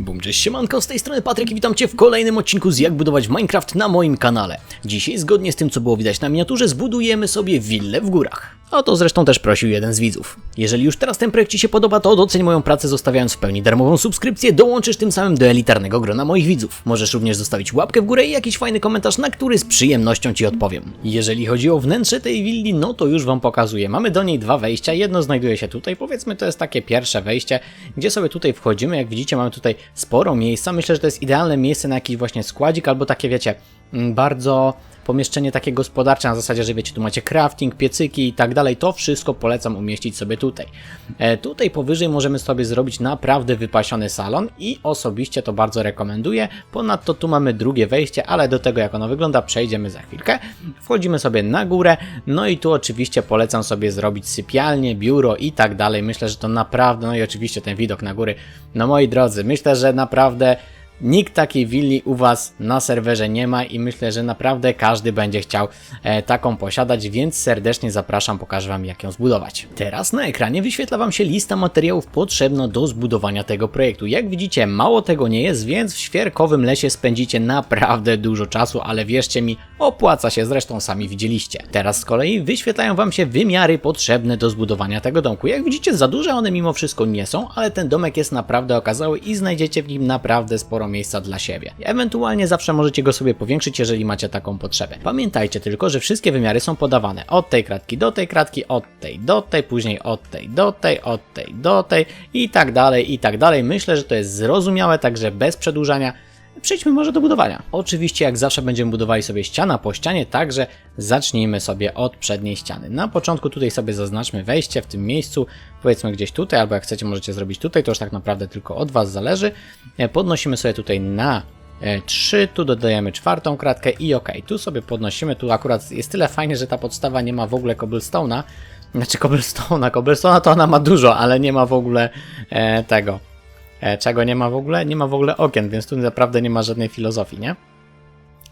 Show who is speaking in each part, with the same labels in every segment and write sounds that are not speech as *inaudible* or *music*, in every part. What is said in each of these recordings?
Speaker 1: Bum, cześć, siemanko, z tej strony Patryk i witam Cię w kolejnym odcinku z Jak budować Minecraft na moim kanale. Dzisiaj, zgodnie z tym co było widać na miniaturze, zbudujemy sobie willę w górach. O to zresztą też prosił jeden z widzów. Jeżeli już teraz ten projekt Ci się podoba, to doceń moją pracę zostawiając w pełni darmową subskrypcję, dołączysz tym samym do elitarnego grona moich widzów. Możesz również zostawić łapkę w górę i jakiś fajny komentarz, na który z przyjemnością Ci odpowiem. Jeżeli chodzi o wnętrze tej willi, no to już Wam pokazuję. Mamy do niej dwa wejścia, jedno znajduje się tutaj, powiedzmy to jest takie pierwsze wejście, gdzie sobie tutaj wchodzimy, jak widzicie mamy tutaj sporo miejsca, myślę, że to jest idealne miejsce na jakiś właśnie składzik, albo takie wiecie, bardzo pomieszczenie takie gospodarcze na zasadzie, że wiecie, tu macie crafting, piecyki i tak dalej, to wszystko polecam umieścić sobie tutaj. E, tutaj powyżej możemy sobie zrobić naprawdę wypasiony salon i osobiście to bardzo rekomenduję. Ponadto tu mamy drugie wejście, ale do tego jak ono wygląda przejdziemy za chwilkę. Wchodzimy sobie na górę, no i tu oczywiście polecam sobie zrobić sypialnię, biuro i tak dalej. Myślę, że to naprawdę, no i oczywiście ten widok na góry. No moi drodzy, myślę, że naprawdę Nikt takiej willi u Was na serwerze nie ma i myślę, że naprawdę każdy będzie chciał e, taką posiadać, więc serdecznie zapraszam, pokażę Wam jak ją zbudować. Teraz na ekranie wyświetla Wam się lista materiałów potrzebna do zbudowania tego projektu. Jak widzicie, mało tego nie jest, więc w świerkowym lesie spędzicie naprawdę dużo czasu, ale wierzcie mi, opłaca się, zresztą sami widzieliście. Teraz z kolei wyświetlają Wam się wymiary potrzebne do zbudowania tego domku. Jak widzicie, za duże one mimo wszystko nie są, ale ten domek jest naprawdę okazały i znajdziecie w nim naprawdę sporo miejsca dla siebie. Ewentualnie zawsze możecie go sobie powiększyć, jeżeli macie taką potrzebę. Pamiętajcie tylko, że wszystkie wymiary są podawane od tej kratki do tej kratki, od tej do tej, później od tej do tej, od tej do tej i tak dalej, i tak dalej. Myślę, że to jest zrozumiałe, także bez przedłużania Przejdźmy może do budowania. Oczywiście, jak zawsze, będziemy budowali sobie ściana po ścianie, także zacznijmy sobie od przedniej ściany. Na początku tutaj sobie zaznaczmy wejście w tym miejscu, powiedzmy gdzieś tutaj, albo jak chcecie, możecie zrobić tutaj, to już tak naprawdę tylko od Was zależy. E, Podnosimy sobie tutaj na 3, tu dodajemy czwartą kratkę i ok, tu sobie podnosimy, tu akurat jest tyle fajnie, że ta podstawa nie ma w ogóle cobblestone'a, znaczy cobblestone'a, cobblestone'a to ona ma dużo, ale nie ma w ogóle e, tego, E, czego nie ma w ogóle? Nie ma w ogóle okien, więc tu naprawdę nie ma żadnej filozofii, nie?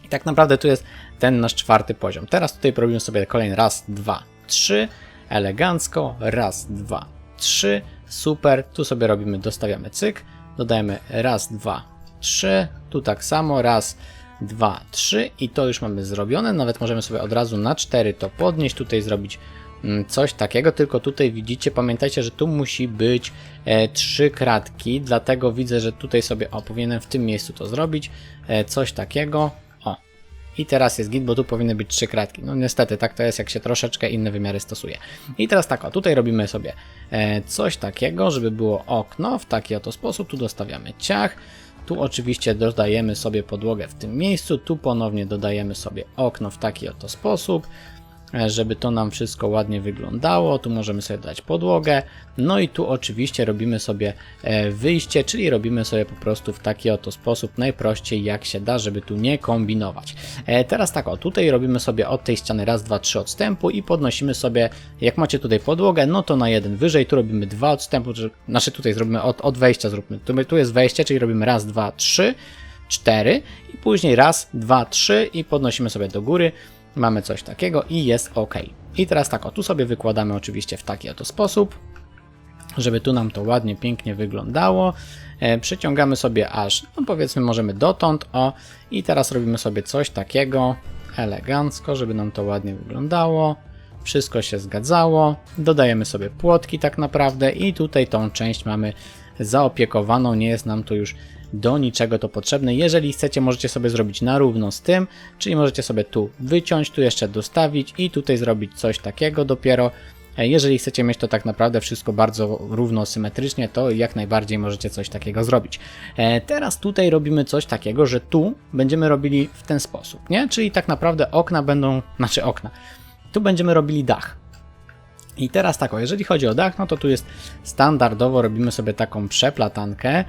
Speaker 1: I tak naprawdę tu jest ten nasz czwarty poziom. Teraz tutaj robimy sobie kolejny. Raz, dwa, trzy, elegancko, raz, dwa, trzy, super, tu sobie robimy, dostawiamy cyk, dodajemy raz, dwa, trzy, tu tak samo, raz, dwa, trzy. I to już mamy zrobione, nawet możemy sobie od razu na cztery to podnieść, tutaj zrobić coś takiego, tylko tutaj widzicie, pamiętajcie, że tu musi być e, trzy kratki, dlatego widzę, że tutaj sobie, o, powinienem w tym miejscu to zrobić, e, coś takiego, o. I teraz jest git, bo tu powinny być trzy kratki. No niestety, tak to jest, jak się troszeczkę inne wymiary stosuje. I teraz tak, o, tutaj robimy sobie e, coś takiego, żeby było okno w taki oto sposób, tu dostawiamy ciach, tu oczywiście dodajemy sobie podłogę w tym miejscu, tu ponownie dodajemy sobie okno w taki oto sposób, żeby to nam wszystko ładnie wyglądało. Tu możemy sobie dać podłogę. No i tu oczywiście robimy sobie e, wyjście, czyli robimy sobie po prostu w taki oto sposób, najprościej jak się da, żeby tu nie kombinować. E, Teraz tak, o tutaj robimy sobie od tej ściany raz, dwa, trzy odstępu i podnosimy sobie, jak macie tutaj podłogę, no to na jeden wyżej, tu robimy dwa odstępu, znaczy tutaj zrobimy od, od wejścia, zróbmy, tu, tu jest wejście, czyli robimy raz, dwa, trzy, cztery i później raz, dwa, trzy i podnosimy sobie do góry. Mamy coś takiego i jest ok. I teraz tak, o tu sobie wykładamy oczywiście w taki oto sposób, żeby tu nam to ładnie, pięknie wyglądało. E, Przeciągamy sobie aż, no powiedzmy możemy dotąd, o i teraz robimy sobie coś takiego elegancko, żeby nam to ładnie wyglądało. Wszystko się zgadzało. Dodajemy sobie płotki tak naprawdę i tutaj tą część mamy zaopiekowaną, nie jest nam to już do niczego to potrzebne. Jeżeli chcecie, możecie sobie zrobić na równo z tym, czyli możecie sobie tu wyciąć, tu jeszcze dostawić i tutaj zrobić coś takiego dopiero. E, Jeżeli chcecie mieć to tak naprawdę wszystko bardzo równo, symetrycznie, to jak najbardziej możecie coś takiego zrobić. E, Teraz tutaj robimy coś takiego, że tu będziemy robili w ten sposób, nie? Czyli tak naprawdę okna będą, znaczy okna, tu będziemy robili dach. I teraz tak, jeżeli chodzi o dach, no to tu jest standardowo robimy sobie taką przeplatankę.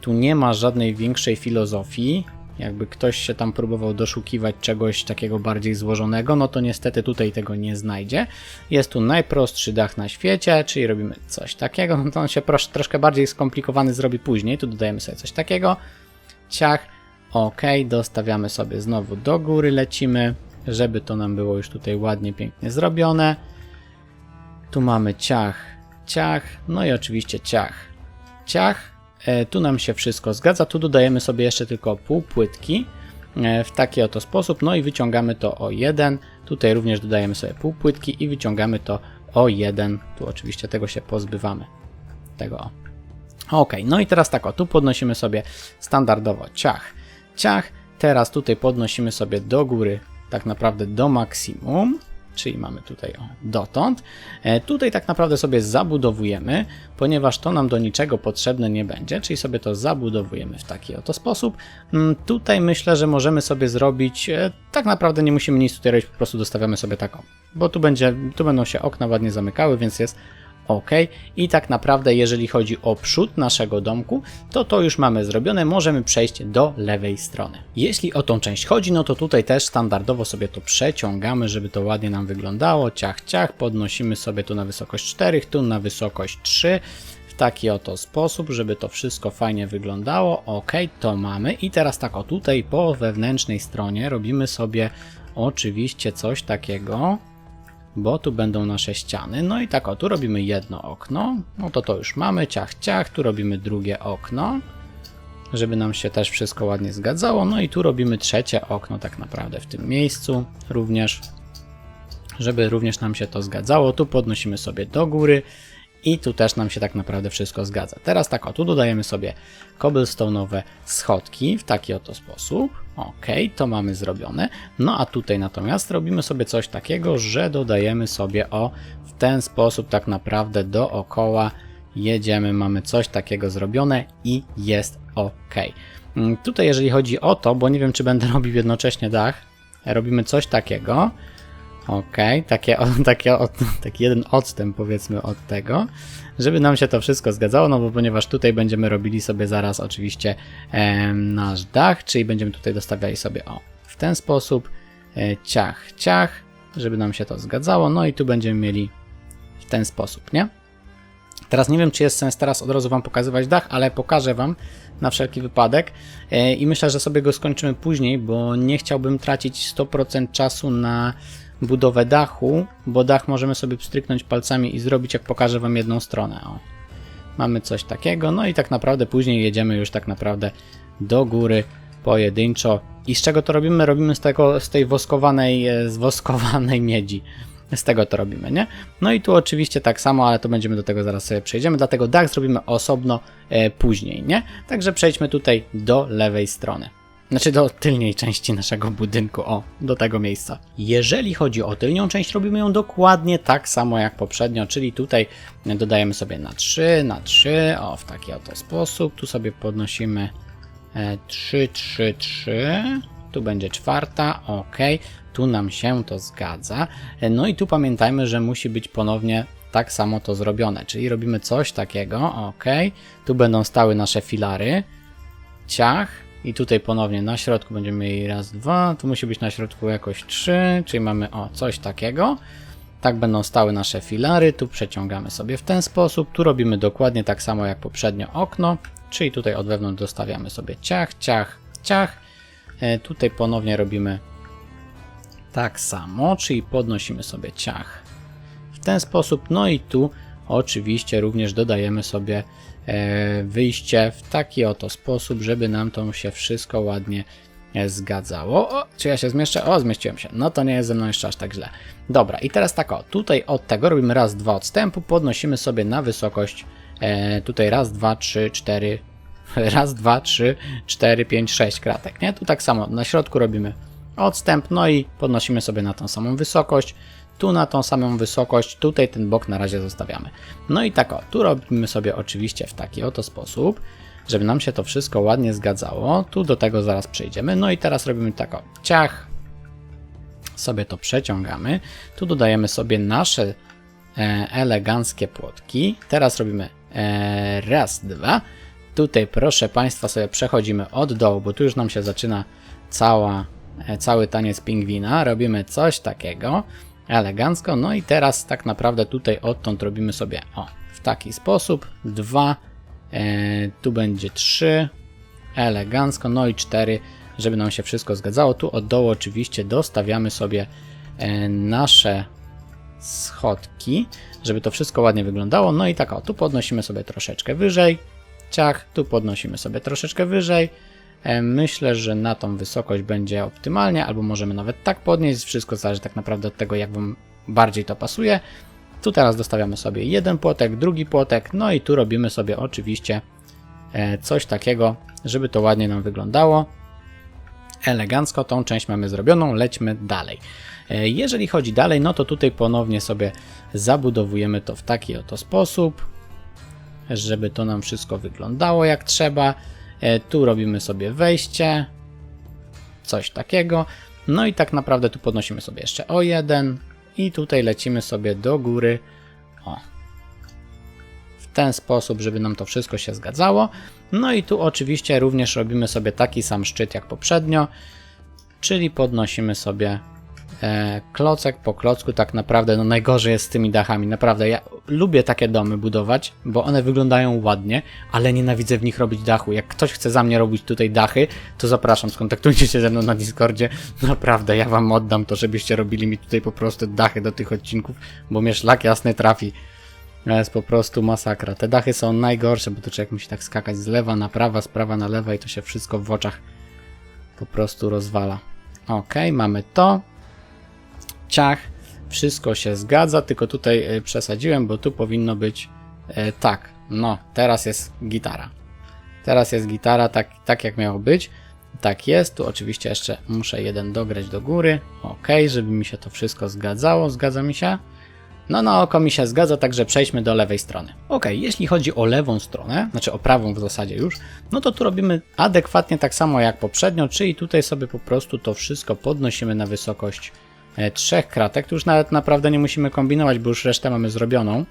Speaker 1: Tu nie ma żadnej większej filozofii. Jakby ktoś się tam próbował doszukiwać czegoś takiego bardziej złożonego, no to niestety tutaj tego nie znajdzie. Jest tu najprostszy dach na świecie, czyli robimy coś takiego. No to on się troszkę bardziej skomplikowany zrobi później. Tu dodajemy sobie coś takiego. Ciach. Ok, dostawiamy sobie znowu do góry, lecimy, żeby to nam było już tutaj ładnie, pięknie zrobione. Tu mamy ciach, ciach, no i oczywiście ciach, ciach. E, tu nam się wszystko zgadza. Tu dodajemy sobie jeszcze tylko pół płytki e, w taki oto sposób, no i wyciągamy to o 1. Tutaj również dodajemy sobie pół płytki i wyciągamy to o 1. Tu oczywiście tego się pozbywamy. Tego o. Ok, no i teraz tak o, tu podnosimy sobie standardowo ciach, ciach. Teraz tutaj podnosimy sobie do góry tak naprawdę do maksimum, czyli mamy tutaj o, dotąd. E, tutaj tak naprawdę sobie zabudowujemy, ponieważ to nam do niczego potrzebne nie będzie, czyli sobie to zabudowujemy w taki oto sposób. Mm, tutaj myślę, że możemy sobie zrobić, e, tak naprawdę nie musimy nic tutaj robić, po prostu dostawiamy sobie taką, bo tu, będzie, tu będą się okna ładnie zamykały, więc jest OK. I tak naprawdę, jeżeli chodzi o przód naszego domku, to to już mamy zrobione. Możemy przejść do lewej strony. Jeśli o tą część chodzi, no to tutaj też standardowo sobie to przeciągamy, żeby to ładnie nam wyglądało. Ciach, ciach, podnosimy sobie tu na wysokość 4, tu na wysokość 3 w taki oto sposób, żeby to wszystko fajnie wyglądało. OK, to mamy. I teraz tak o tutaj po wewnętrznej stronie robimy sobie oczywiście coś takiego bo tu będą nasze ściany. No i tak o, tu robimy jedno okno, no to to już mamy, ciach, ciach, tu robimy drugie okno, żeby nam się też wszystko ładnie zgadzało. No i tu robimy trzecie okno tak naprawdę w tym miejscu również, żeby również nam się to zgadzało. Tu podnosimy sobie do góry i tu też nam się tak naprawdę wszystko zgadza. Teraz tak o, tu dodajemy sobie cobblestone'owe schodki w taki oto sposób. Ok, to mamy zrobione. No a tutaj natomiast robimy sobie coś takiego, że dodajemy sobie o w ten sposób tak naprawdę dookoła jedziemy, mamy coś takiego zrobione i jest ok. Mm, tutaj jeżeli chodzi o to, bo nie wiem czy będę *laughs* robił jednocześnie dach, robimy coś takiego. Ok, takie, o, *laughs* takie, o, taki jeden odstęp powiedzmy od tego, żeby nam się to wszystko zgadzało, no bo ponieważ tutaj będziemy robili sobie zaraz oczywiście e, nasz dach, czyli będziemy tutaj dostawiali sobie o w ten sposób e, ciach, ciach, żeby nam się to zgadzało, no i tu będziemy mieli w ten sposób, nie? Teraz nie wiem, czy jest sens teraz od razu Wam pokazywać dach, ale pokażę Wam na wszelki wypadek e, i myślę, że sobie go skończymy później, bo nie chciałbym tracić 100% czasu na budowę dachu, bo dach możemy sobie pstryknąć palcami i zrobić, jak pokażę Wam jedną stronę. O. Mamy coś takiego, no i tak naprawdę później jedziemy już tak naprawdę do góry pojedynczo. I z czego to robimy? Robimy z tego, z tej woskowanej, e, z woskowanej miedzi. Z tego to robimy, nie? No i tu oczywiście tak samo, ale to będziemy do tego zaraz sobie przejdziemy, dlatego dach zrobimy osobno e, później, nie? Także przejdźmy tutaj do lewej strony. Znaczy do tylnej części naszego budynku, o, do tego miejsca. Jeżeli chodzi o tylnią część, robimy ją dokładnie tak samo jak poprzednio, czyli tutaj dodajemy sobie na 3, na 3, o, w taki oto sposób. Tu sobie podnosimy 3, 3, 3. Tu będzie czwarta, ok. Tu nam się to zgadza. No i tu pamiętajmy, że musi być ponownie tak samo to zrobione, czyli robimy coś takiego, ok. Tu będą stały nasze filary. Ciach, i tutaj ponownie na środku będziemy mieli raz, dwa, tu musi być na środku jakoś trzy, czyli mamy o coś takiego. Tak będą stały nasze filary, tu przeciągamy sobie w ten sposób, tu robimy dokładnie tak samo jak poprzednio okno, czyli tutaj od wewnątrz dostawiamy sobie ciach, ciach, ciach. E, tutaj ponownie robimy tak samo, czyli podnosimy sobie ciach w ten sposób, no i tu oczywiście również dodajemy sobie wyjście w taki oto sposób, żeby nam to się wszystko ładnie e, zgadzało. O, czy ja się zmieszczę? O, zmieściłem się. No to nie jest ze mną jeszcze aż tak źle. Dobra, i teraz tak o, tutaj od tego robimy raz, dwa odstępu, podnosimy sobie na wysokość e, tutaj raz, dwa, trzy, cztery, *laughs* raz, dwa, trzy, cztery, pięć, sześć kratek, nie? Tu tak samo, na środku robimy odstęp, no i podnosimy sobie na tą samą wysokość, tu na tą samą wysokość, tutaj ten bok na razie zostawiamy. No i tak o, tu robimy sobie oczywiście w taki oto sposób, żeby nam się to wszystko ładnie zgadzało. Tu do tego zaraz przejdziemy. No i teraz robimy tak o, ciach, sobie to przeciągamy. Tu dodajemy sobie nasze e, eleganckie płotki. Teraz robimy e, raz, dwa. Tutaj proszę Państwa sobie przechodzimy od dołu, bo tu już nam się zaczyna cała, e, cały taniec pingwina. Robimy coś takiego elegancko. No i teraz tak naprawdę tutaj odtąd robimy sobie o, w taki sposób. Dwa, e, tu będzie trzy, elegancko, no i cztery, żeby nam się wszystko zgadzało. Tu od dołu oczywiście dostawiamy sobie e, nasze schodki, żeby to wszystko ładnie wyglądało. No i tak o, tu podnosimy sobie troszeczkę wyżej. ciach, tu podnosimy sobie troszeczkę wyżej. E, Myślę, że na tą wysokość będzie optymalnie, albo możemy nawet tak podnieść. Wszystko zależy tak naprawdę od tego, jak Wam bardziej to pasuje. Tu teraz dostawiamy sobie jeden płotek, drugi płotek, no i tu robimy sobie oczywiście e, coś takiego, żeby to ładnie nam wyglądało. Elegancko tą część mamy zrobioną, lećmy dalej. E, Jeżeli chodzi dalej, no to tutaj ponownie sobie zabudowujemy to w taki oto sposób, żeby to nam wszystko wyglądało jak trzeba. E, Tu robimy sobie wejście, coś takiego. No i tak naprawdę tu podnosimy sobie jeszcze o jeden i tutaj lecimy sobie do góry. O. W ten sposób, żeby nam to wszystko się zgadzało. No i tu oczywiście również robimy sobie taki sam szczyt jak poprzednio, czyli podnosimy sobie klocek po klocku. Tak naprawdę no najgorzej jest z tymi dachami. Naprawdę ja lubię takie domy budować, bo one wyglądają ładnie, ale nienawidzę w nich robić dachu. Jak ktoś chce za mnie robić tutaj dachy, to zapraszam, skontaktujcie się ze mną na Discordzie. *laughs* Naprawdę, ja wam oddam to, żebyście robili mi tutaj po prostu dachy do tych odcinków, bo mnie szlak jasny trafi. To jest po prostu masakra. Te dachy są najgorsze, bo to człowiek musi tak skakać z lewa na prawa, z prawa na lewa i to się wszystko w oczach po prostu rozwala. Ok, mamy to. Ciach. Wszystko się zgadza, tylko tutaj e, przesadziłem, bo tu powinno być e, tak. No, teraz jest gitara. Teraz jest gitara, tak, tak jak miało być. Tak jest, tu oczywiście jeszcze muszę jeden dograć do góry. Ok, żeby mi się to wszystko zgadzało. Zgadza mi się? No na oko mi się zgadza, także przejdźmy do lewej strony. Ok, jeśli chodzi o lewą stronę, znaczy o prawą w zasadzie już, no to tu robimy adekwatnie tak samo jak poprzednio, czyli tutaj sobie po prostu to wszystko podnosimy na wysokość trzech kratek. Tu już nawet naprawdę nie musimy kombinować, bo już resztę mamy zrobioną.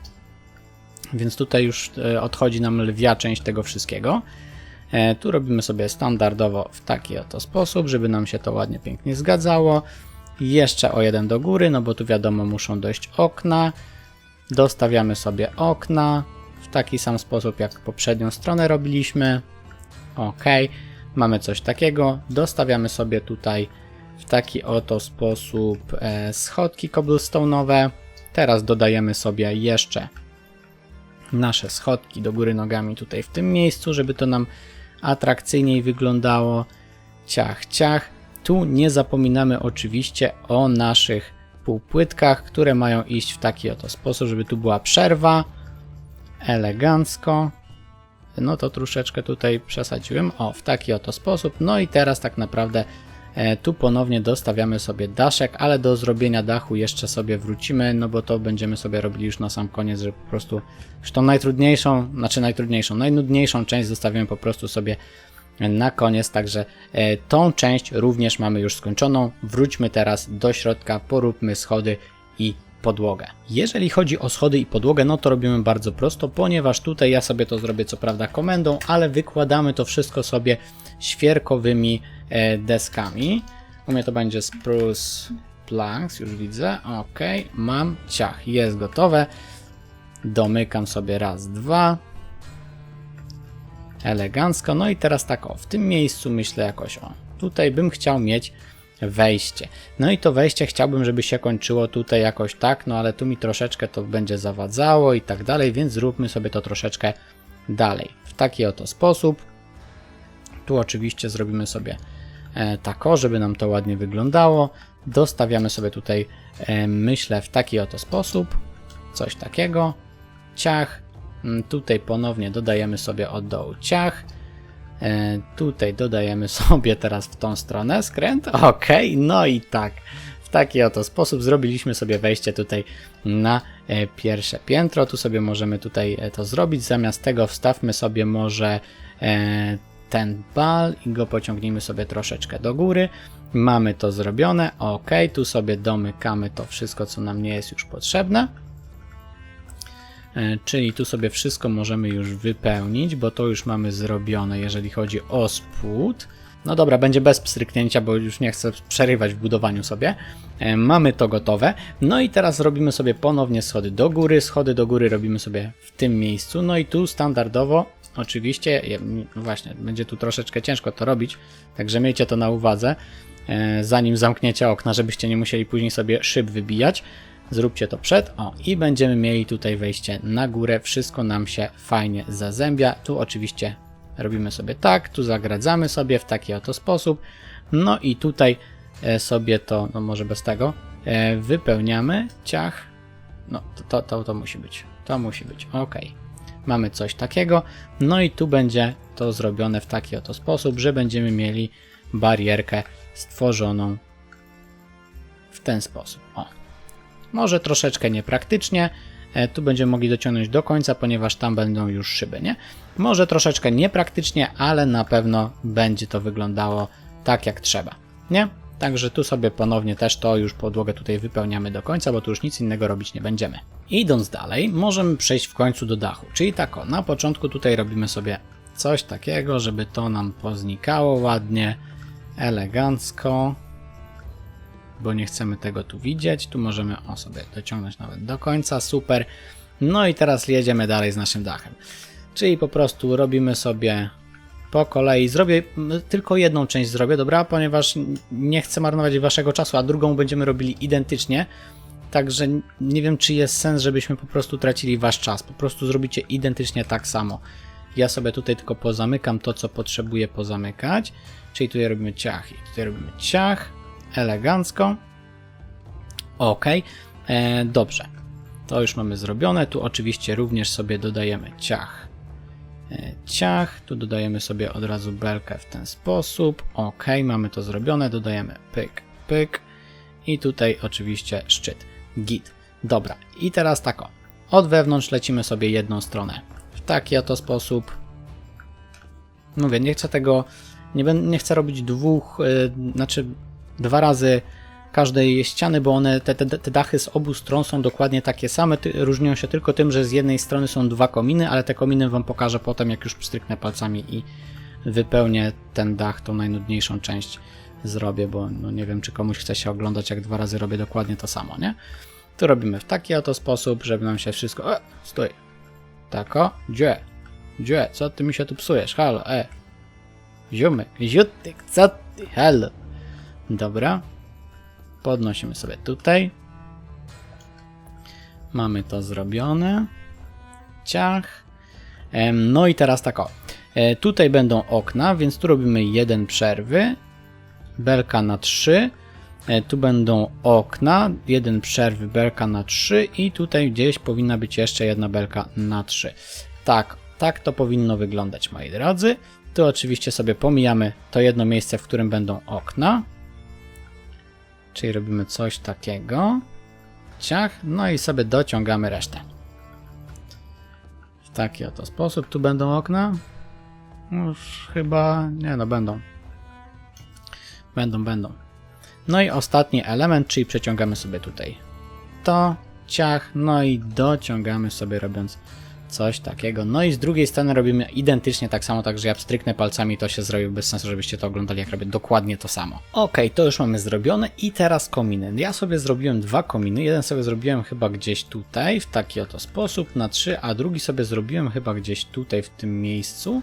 Speaker 1: Więc tutaj już e, odchodzi nam lwia część tego wszystkiego. E, Tu robimy sobie standardowo w taki oto sposób, żeby nam się to ładnie, pięknie zgadzało. Jeszcze o jeden do góry, no bo tu wiadomo muszą dojść okna. Dostawiamy sobie okna w taki sam sposób jak poprzednią stronę robiliśmy. Ok, mamy coś takiego. Dostawiamy sobie tutaj w taki oto sposób e, schodki cobblestone'owe. Teraz dodajemy sobie jeszcze nasze schodki do góry nogami tutaj w tym miejscu, żeby to nam atrakcyjniej wyglądało. Ciach, ciach. Tu nie zapominamy oczywiście o naszych półpłytkach, które mają iść w taki oto sposób, żeby tu była przerwa. Elegancko. No to troszeczkę tutaj przesadziłem. O, w taki oto sposób. No i teraz tak naprawdę tu ponownie dostawiamy sobie daszek, ale do zrobienia dachu jeszcze sobie wrócimy, no bo to będziemy sobie robili już na sam koniec, że po prostu już tą najtrudniejszą, znaczy najtrudniejszą, najnudniejszą część zostawimy po prostu sobie na koniec, także e, tą część również mamy już skończoną. Wróćmy teraz do środka, poróbmy schody i podłogę. Jeżeli chodzi o schody i podłogę, no to robimy bardzo prosto, ponieważ tutaj ja sobie to zrobię co prawda komendą, ale wykładamy to wszystko sobie świerkowymi e, deskami. U mnie to będzie spruce planks, już widzę. Ok, mam ciach, jest gotowe. Domykam sobie raz, dwa. Elegancko. No i teraz tak o, w tym miejscu myślę jakoś o. Tutaj bym chciał mieć wejście. No i to wejście chciałbym, żeby się kończyło tutaj jakoś tak, no ale tu mi troszeczkę to będzie zawadzało i tak dalej, więc zróbmy sobie to troszeczkę dalej. W taki oto sposób. Tu oczywiście zrobimy sobie e, tako, żeby nam to ładnie wyglądało. Dostawiamy sobie tutaj, e, myślę, w taki oto sposób. Coś takiego. Ciach. Mm, Tutaj ponownie dodajemy sobie od dołu ciach. E, tutaj dodajemy *laughs* sobie teraz w tą stronę skręt. Ok, no i tak. W taki oto sposób zrobiliśmy sobie wejście tutaj na pierwsze piętro. Tu sobie możemy tutaj to zrobić. Zamiast tego wstawmy sobie może ten bal i go pociągnijmy sobie troszeczkę do góry. Mamy to zrobione. Ok, tu sobie domykamy to wszystko, co nam nie jest już potrzebne. E, Czyli tu sobie wszystko możemy już wypełnić, bo to już mamy zrobione, jeżeli chodzi o spód. No dobra, będzie bez pstryknięcia, bo już nie chcę przerywać w budowaniu sobie. E, Mamy to gotowe. No i teraz robimy sobie ponownie schody do góry. Schody do góry robimy sobie w tym miejscu. No i tu standardowo, oczywiście, no właśnie, będzie tu troszeczkę ciężko to robić, także miejcie to na uwadze, e, zanim zamkniecie okna, żebyście nie musieli później sobie szyb wybijać. Zróbcie to przed. O, i będziemy mieli tutaj wejście na górę. Wszystko nam się fajnie zazębia. Tu oczywiście robimy sobie tak, tu zagradzamy sobie w taki oto sposób. No i tutaj e, sobie to, no może bez tego, e, wypełniamy. Ciach. No, to, to, to, to musi być. To musi być. Ok. Mamy coś takiego. No i tu będzie to zrobione w taki oto sposób, że będziemy mieli barierkę stworzoną w ten sposób. O. Może troszeczkę niepraktycznie. E, Tu będziemy mogli dociągnąć do końca, ponieważ tam będą już szyby, nie? Może troszeczkę niepraktycznie, ale na pewno będzie to wyglądało tak jak trzeba, nie? Także tu sobie ponownie też to już podłogę tutaj wypełniamy do końca, bo tu już nic innego robić nie będziemy. Idąc dalej, możemy przejść w końcu do dachu, czyli tak o, na początku tutaj robimy sobie coś takiego, żeby to nam poznikało ładnie, elegancko, bo nie chcemy tego tu widzieć. Tu możemy o sobie dociągnąć nawet do końca, super. No i teraz jedziemy dalej z naszym dachem. Czyli po prostu robimy sobie po kolei. Zrobię tylko jedną część zrobię, dobra? Ponieważ nie chcę marnować waszego czasu, a drugą będziemy robili identycznie. Także nie wiem, czy jest sens, żebyśmy po prostu tracili wasz czas. Po prostu zrobicie identycznie tak samo. Ja sobie tutaj tylko pozamykam to, co potrzebuję pozamykać. Czyli tutaj robimy ciach i tutaj robimy ciach. Elegancko. Ok. E, dobrze. To już mamy zrobione. Tu oczywiście również sobie dodajemy ciach. E, ciach. Tu dodajemy sobie od razu belkę w ten sposób. Ok, mamy to zrobione. Dodajemy pyk, pyk. I tutaj oczywiście szczyt. Git. Dobra. I teraz tak o. Od wewnątrz lecimy sobie jedną stronę. W taki oto sposób. Mówię, nie chcę tego, nie, nie chcę robić dwóch, yy, znaczy dwa razy każdej ściany, bo one, te, te, te dachy z obu stron są dokładnie takie same, różnią się tylko tym, że z jednej strony są dwa kominy, ale te kominy Wam pokażę potem, jak już pstryknę palcami i wypełnię ten dach, tą najnudniejszą część zrobię, bo no nie wiem, czy komuś chce się oglądać, jak dwa razy robię dokładnie to samo, nie? Tu robimy w taki oto sposób, żeby nam się wszystko... E, stój! Tako? Gdzie? Gdzie? Co ty mi się tu psujesz? Halo, e! Ziomek, ziutek, co ty? Halo! Dobra. Podnosimy sobie tutaj. Mamy to zrobione. Ciach. No i teraz tak o. E, Tutaj będą okna, więc tu robimy jeden przerwy. Belka na 3. Tu będą okna, jeden przerwy, belka na 3 i tutaj gdzieś powinna być jeszcze jedna belka na 3. Tak, tak to powinno wyglądać, moi drodzy. Tu oczywiście sobie pomijamy to jedno miejsce, w którym będą okna. Czyli robimy coś takiego. Ciach, no i sobie dociągamy resztę. W taki oto sposób. Tu będą okna. Już chyba. Nie no, będą. Będą, będą. No i ostatni element, czyli przeciągamy sobie tutaj to, ciach, no i dociągamy sobie robiąc coś takiego. No i z drugiej strony robimy identycznie tak samo, także ja pstryknę palcami to się zrobi bez sensu, żebyście to oglądali, jak robię dokładnie to samo. Ok, to już mamy zrobione i teraz kominy. Ja sobie zrobiłem dwa kominy, jeden sobie zrobiłem chyba gdzieś tutaj, w taki oto sposób, na trzy, a drugi sobie zrobiłem chyba gdzieś tutaj, w tym miejscu.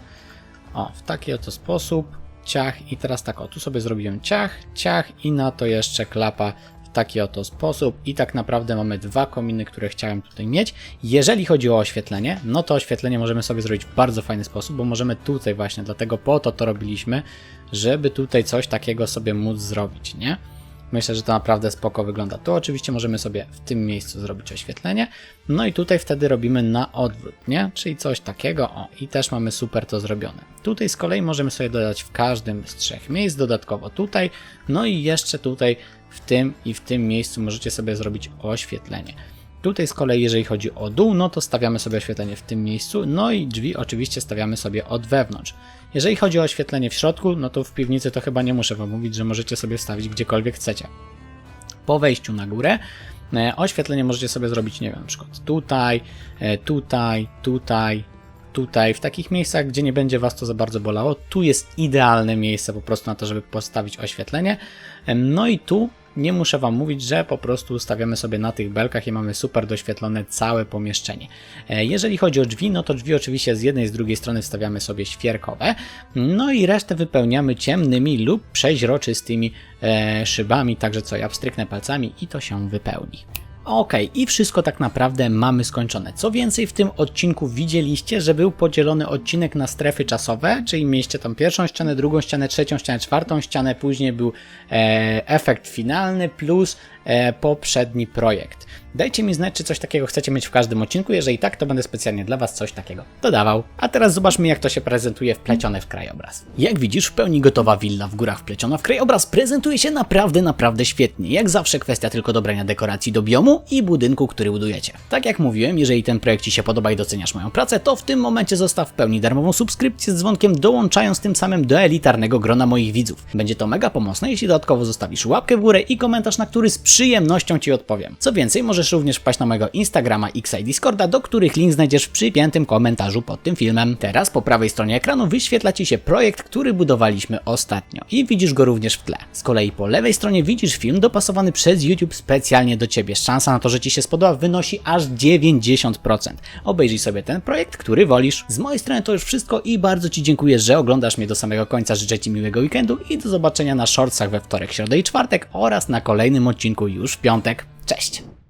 Speaker 1: O, w taki oto sposób, ciach i teraz tak, o, tu sobie zrobiłem ciach, ciach i na to jeszcze klapa taki oto sposób i tak naprawdę mamy dwa kominy, które chciałem tutaj mieć. Jeżeli chodzi o oświetlenie, no to oświetlenie możemy sobie zrobić w bardzo fajny sposób, bo możemy tutaj właśnie, dlatego po to to robiliśmy, żeby tutaj coś takiego sobie móc zrobić, nie? Myślę, że to naprawdę spoko wygląda. Tu oczywiście możemy sobie w tym miejscu zrobić oświetlenie. No i tutaj wtedy robimy na odwrót, nie? Czyli coś takiego. O, i też mamy super to zrobione. Tutaj z kolei możemy sobie dodać w każdym z trzech miejsc, dodatkowo tutaj. No i jeszcze tutaj w tym i w tym miejscu możecie sobie zrobić oświetlenie. Tutaj z kolei, jeżeli chodzi o dół, no to stawiamy sobie oświetlenie w tym miejscu, no i drzwi oczywiście stawiamy sobie od wewnątrz. Jeżeli chodzi o oświetlenie w środku, no to w piwnicy to chyba nie muszę wam mówić, że możecie sobie wstawić gdziekolwiek chcecie. Po wejściu na górę e, oświetlenie możecie sobie zrobić, nie wiem, na przykład tutaj, e, tutaj, tutaj, tutaj, w takich miejscach, gdzie nie będzie Was to za bardzo bolało. Tu jest idealne miejsce po prostu na to, żeby postawić oświetlenie. Em, No i tu nie muszę Wam mówić, że po prostu stawiamy sobie na tych belkach i mamy super doświetlone całe pomieszczenie. E, Jeżeli chodzi o drzwi, no to drzwi oczywiście z jednej i z drugiej strony wstawiamy sobie świerkowe, no i resztę wypełniamy ciemnymi lub przeźroczystymi e, szybami, także co, ja wstryknę palcami i to się wypełni. Okej, i wszystko tak naprawdę mamy skończone. Co więcej, w tym odcinku widzieliście, że był podzielony odcinek na strefy czasowe, czyli mieliście tam pierwszą ścianę, drugą ścianę, trzecią ścianę, czwartą ścianę, później był e, efekt finalny plus poprzedni projekt. Dajcie mi znać, czy coś takiego chcecie mieć w każdym odcinku, jeżeli tak, to będę specjalnie dla Was coś takiego dodawał. A teraz zobaczmy, jak to się prezentuje wplecione w krajobraz. Jak widzisz, w pełni gotowa willa w górach wpleciona w krajobraz prezentuje się naprawdę, naprawdę świetnie. Jak zawsze kwestia tylko dobrania dekoracji do biomu i budynku, który budujecie. Tak jak mówiłem, jeżeli ten projekt Ci się podoba i doceniasz moją pracę, to w tym momencie zostaw w pełni darmową subskrypcję z dzwonkiem, dołączając tym samym do elitarnego grona moich widzów. Będzie to mega pomocne, jeśli dodatkowo zostawisz łapkę w górę i komentarz, na który z przyjemnością Ci odpowiem. Co więcej, możesz również wpaść na mojego Instagrama, Xa i Discorda, do których link znajdziesz w przypiętym komentarzu pod tym filmem. Teraz po prawej stronie ekranu wyświetla Ci się projekt, który budowaliśmy ostatnio i widzisz go również w tle. Z kolei po lewej stronie widzisz film dopasowany przez YouTube specjalnie do Ciebie. Szansa na to, że Ci się spodoba wynosi aż 90%. Obejrzyj sobie ten projekt, który wolisz. Z mojej strony to już wszystko i bardzo Ci dziękuję, że oglądasz mnie do samego końca. Życzę Ci miłego weekendu i do zobaczenia na shortsach we wtorek, środę i czwartek oraz na kolejnym odcinku już w piątek. Cześć!